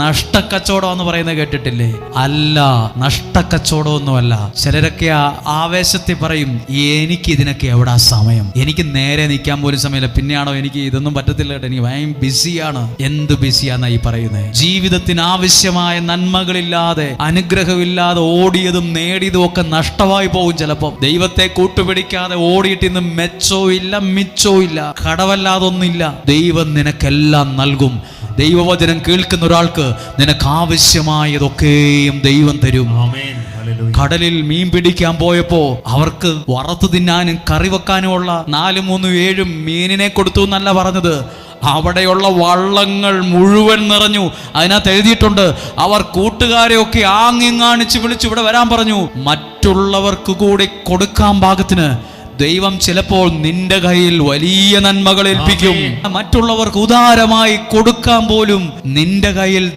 നഷ്ടക്കച്ചവടം എന്ന് പറയുന്നത് കേട്ടിട്ടില്ലേ? അല്ല നഷ്ടക്കച്ചവടമൊന്നുമല്ല. ചിലരൊക്കെ ആവേശത്തിൽ പറയും എനിക്ക് ഇതിനൊക്കെ എവിടാ സമയം? എനിക്ക് നേരെ നിൽക്കാൻ പോലും സമയമില്ല. പിന്നെയാണോ എനിക്ക് ഇതൊന്നും പറ്റത്തില്ല കേട്ടോ. എനിക്ക് ഭയം ബിസിയാണ്. എന്ത് ബിസിയാന്നാ ഈ പറയുന്നത് ജീവിതത്തിന് ആവശ്യമായ നന്മകളില്ലാതെ അനുഗ്രഹമില്ലാതെ ഓടിയതും നേടിയതും ഒക്കെ നഷ്ടമായി പോകും ചിലപ്പോൾ ദൈവത്തെ കൂട്ടുപിടിക്കാതെ ഓടിയിട്ട് ഇന്ന് മെച്ചോ ഇല്ല മിച്ചോ ഇല്ല കടവല്ലാതൊന്നില്ല ദൈവം നിനക്കെല്ലാം നൽകും. ദൈവവചനം കേൾക്കുന്ന ഒരാൾക്ക് നിനക്ക് ആവശ്യമായതൊക്കെയും ദൈവം തരും. കടലിൽ മീൻ പിടിക്കാൻ പോയപ്പോ അവർക്ക് വറുത്തു തിന്നാനും കറി വെക്കാനും ഉള്ള നാല് മൂന്നും ഏഴും മീനിനെ കൊടുത്തു എന്നല്ല പറഞ്ഞത്. അവിടെയുള്ള വള്ളങ്ങൾ മുഴുവൻ നിറഞ്ഞു. അതിനകത്ത് എഴുതിയിട്ടുണ്ട് അവർ കൂട്ടുകാരെയൊക്കെ ഒക്കെ ആങ്ങിങ്ങാണിച്ച് വിളിച്ചു ഇവിടെ വരാൻ പറഞ്ഞു. മറ്റുള്ളവർക്ക് കൂടി കൊടുക്കാൻ പാകത്തിന് ദൈവം ചിലപ്പോൾ നിന്റെ കയ്യിൽ വലിയ നന്മകൾ ഏൽപ്പിക്കും. മറ്റുള്ളവർക്ക് ഉദാരമായി കൊടുക്കാൻ പോലും നിന്റെ കയ്യിൽ